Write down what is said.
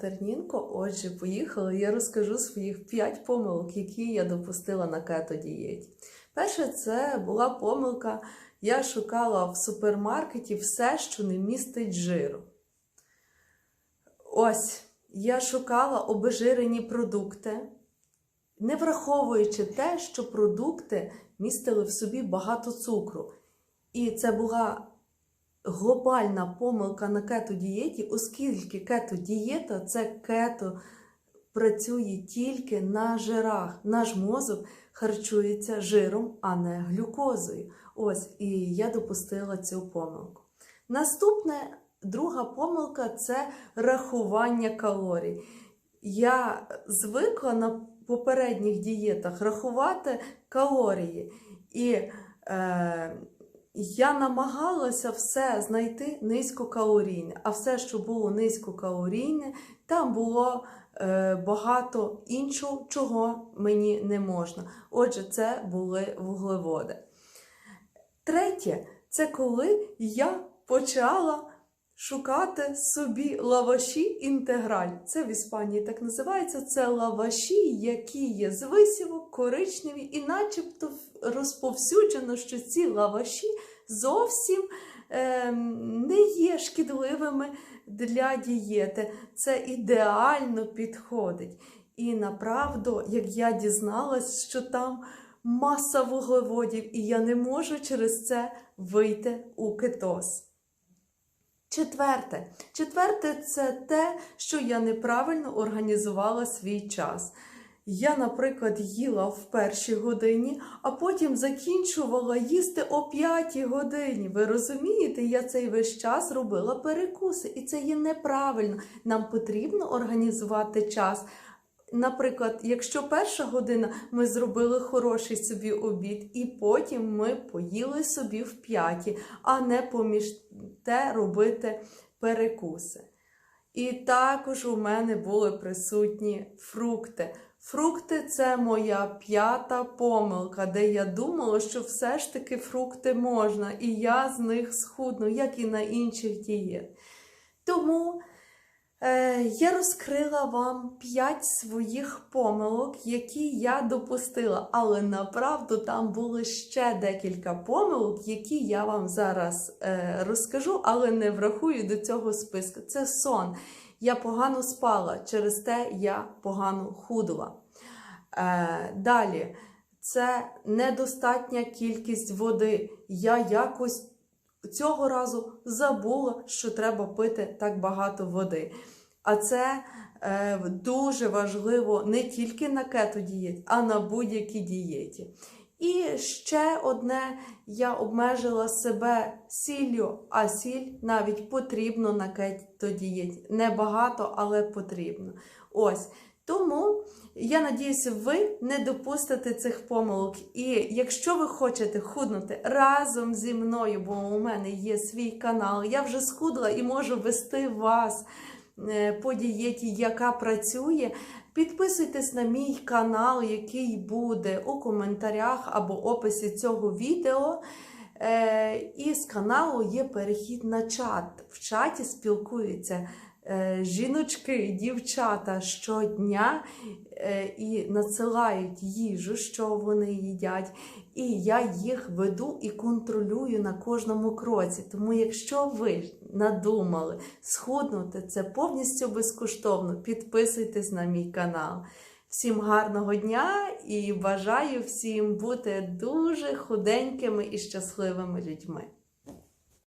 Тернінко, отже, поїхали. Я розкажу своїх 5 помилок, які я допустила на кето-дієті. Перше, це була помилка. Я шукала в супермаркеті все, що не містить жиру. Ось, я шукала обезжирені продукти, не враховуючи те, що продукти містили в собі багато цукру. І це була глобальна помилка на кето-дієті, оскільки кето-дієта це кето працює тільки на жирах. Наш мозок харчується жиром, а не глюкозою. Ось, і я допустила цю помилку. Наступне, друга помилка це рахування калорій. Я звикла на попередніх дієтах рахувати калорії. І е, я намагалася все знайти низькокалорійне, а все, що було низькокалорійне, там було е, багато іншого, чого мені не можна. Отже, це були вуглеводи. Третє, це коли я почала шукати собі лаваші інтеграль. Це в Іспанії так називається. Це лаваші, які є з висівок, коричневі, і начебто розповсюджено, що ці лаваші зовсім е, не є шкідливими для дієти. Це ідеально підходить. І направду, як я дізналась, що там маса вуглеводів, і я не можу через це вийти у кетоз. Четверте. Четверте це те, що я неправильно організувала свій час. Я, наприклад, їла в першій годині, а потім закінчувала їсти о п'ятій годині. Ви розумієте, я цей весь час робила перекуси, і це є неправильно. Нам потрібно організувати час. Наприклад, якщо перша година ми зробили хороший собі обід, і потім ми поїли собі в п'яті, а не поміж те робити перекуси. І також у мене були присутні фрукти. Фрукти це моя п'ята помилка, де я думала, що все ж таки фрукти можна, і я з них схудну, як і на інших дієт. Тому е, я розкрила вам п'ять своїх помилок, які я допустила, але направду там були ще декілька помилок, які я вам зараз е, розкажу, але не врахую до цього списку. Це сон. Я погано спала, через те я погано худла. Е, далі, це недостатня кількість води. Я якось цього разу забула, що треба пити так багато води. А це е, дуже важливо не тільки на кето-дієті, а на будь-якій дієті. І ще одне, я обмежила себе сіллю, а сіль навіть потрібно на кето-дієті. Небагато, але потрібно. Ось. Тому я надіюся, ви не допустите цих помилок. І якщо ви хочете худнути разом зі мною, бо у мене є свій канал, я вже схудла і можу вести вас по дієті, яка працює. Підписуйтесь на мій канал, який буде у коментарях або описі цього відео. Е, І з каналу є перехід на чат. В чаті спілкуються е, жіночки, дівчата щодня е, і надсилають їжу, що вони їдять. І я їх веду і контролюю на кожному кроці. Тому, якщо ви надумали схуднути це повністю безкоштовно, підписуйтесь на мій канал. Всім гарного дня і бажаю всім бути дуже худенькими і щасливими людьми.